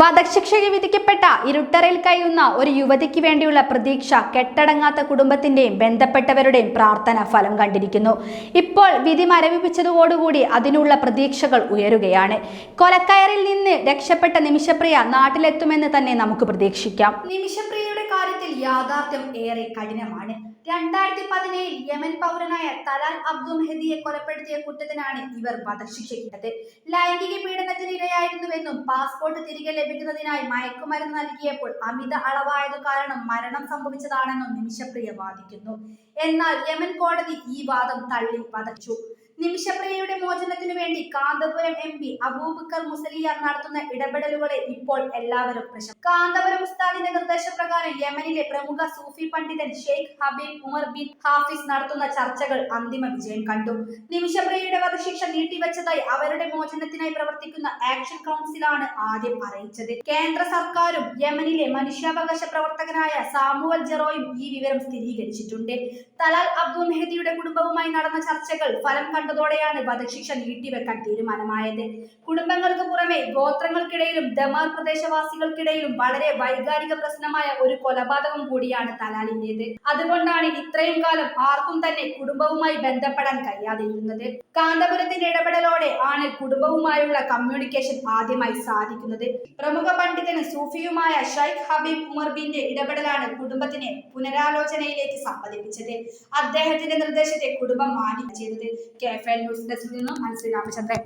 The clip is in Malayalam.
വധശിക്ഷയ്ക്ക് വിധിക്കപ്പെട്ട ഇരുട്ടറയിൽ കഴിയുന്ന ഒരു യുവതിക്ക് വേണ്ടിയുള്ള പ്രതീക്ഷ കെട്ടടങ്ങാത്ത കുടുംബത്തിന്റെയും ബന്ധപ്പെട്ടവരുടെയും പ്രാർത്ഥന ഫലം കണ്ടിരിക്കുന്നു. ഇപ്പോൾ വിധി മരവിപ്പിച്ചതോടുകൂടി അതിനുള്ള പ്രതീക്ഷകൾ ഉയരുകയാണ്. കൊലക്കയറിൽ നിന്ന് രക്ഷപ്പെട്ട നിമിഷപ്രിയ നാട്ടിലെത്തുമെന്ന് തന്നെ നമുക്ക് പ്രതീക്ഷിക്കാം. നിമിഷപ്രിയയുടെ കാര്യത്തിൽ യാഥാർത്ഥ്യം ഏറെ കഠിനമാണ്. രണ്ടായിരത്തി പതിനേഴിൽ യമൻ പൗരനായ തലാൽ അബ്ദുൽ മെഹദിയെ കൊലപ്പെടുത്തിയ കുറ്റത്തിനാണ് ഇവർ വധശിക്ഷിക്കുന്നത് ലൈംഗിക പീഡനത്തിന് ഇരയായിരുന്നുവെന്നും പാസ്പോർട്ട് തിരികെ ലഭിക്കുന്നതിനായി മയക്കുമരുന്ന് നൽകിയപ്പോൾ അമിത അളവായതു കാരണം മരണം സംഭവിച്ചതാണെന്നും നിമിഷപ്രിയ വാദിക്കുന്നു. എന്നാൽ യമൻ കോടതി ഈ വാദം തള്ളി വധച്ചു. നിമിഷപ്രിയയുടെ മോചനത്തിനു വേണ്ടി കാന്തപുരം എം പി അബൂബക്കർ മുസലിയാർ നടത്തുന്ന ഇടപെടലുകളെ ഇപ്പോൾ എല്ലാവരും പ്രശ്നം കാന്തപുരം ഉസ്താദിന്റെ നിർദ്ദേശപ്രകാരം യമനിലെ പ്രമുഖ സൂഫി പണ്ഡിതൻ Sheikh Habib Umar bin Hafiz നടത്തുന്ന ചർച്ചകൾ അന്തിമ വിജയം കണ്ടു. നിമിഷപ്രിയയുടെ വധശിക്ഷ നീട്ടിവെച്ചതായി അവരുടെ മോചനത്തിനായി പ്രവർത്തിക്കുന്ന ആക്ഷൻ കൗൺസിലാണ് ആദ്യം അറിയിച്ചത്. കേന്ദ്ര സർക്കാരും യമനിലെ മനുഷ്യാവകാശ പ്രവർത്തകനായ സാമുവൽ ജെറോയും ഈ വിവരം സ്ഥിരീകരിച്ചിട്ടുണ്ട്. തലാൽ അബ്ദുൽ മെഹദിയുടെ കുടുംബവുമായി നടന്ന ചർച്ചകൾ ഫലം കണ്ടതോടെയാണ് വധശിക്ഷ നീട്ടിവെക്കാൻ തീരുമാനമായത്. കുടുംബങ്ങൾക്ക് പുറമെ ഗോത്രങ്ങൾക്കിടയിലും ദമാർ പ്രദേശവാസികൾക്കിടയിലും വളരെ വൈകാരിക പ്രശ്നമായ ഒരു കൊലപാതകം കൂടിയാണ് തലാലിന്റേത് അതുകൊണ്ടാണ് ഇത്രയും കാലം ആർക്കും തന്നെ കുടുംബവുമായി ബന്ധപ്പെടാൻ കഴിയാതിരുന്നത്. കാന്തപുരത്തിന്റെ ഇടപെടലോടെ ആണ് കുടുംബവുമായുള്ള കമ്മ്യൂണിക്കേഷൻ ആദ്യമായി സാധിക്കുന്നത്. പ്രമുഖ പണ്ഡിതനും സൂഫിയുമായ ഷൈഖ് ഹബീബ് ഉമർ ബിന്റെ ഇടപെടലാണ് കുടുംബത്തിനെ പുനരാലോചനയിലേക്ക് സമ്മതിപ്പിച്ചത് അദ്ദേഹത്തിന്റെ നിർദ്ദേശത്തെ കുടുംബം മാനിച്ചു ചെയ്തത് എൽ ന്യൂസ് ഡെസ്കിൽ നിന്നും. മനസ്സിൽ രാമചന്ദ്രൻ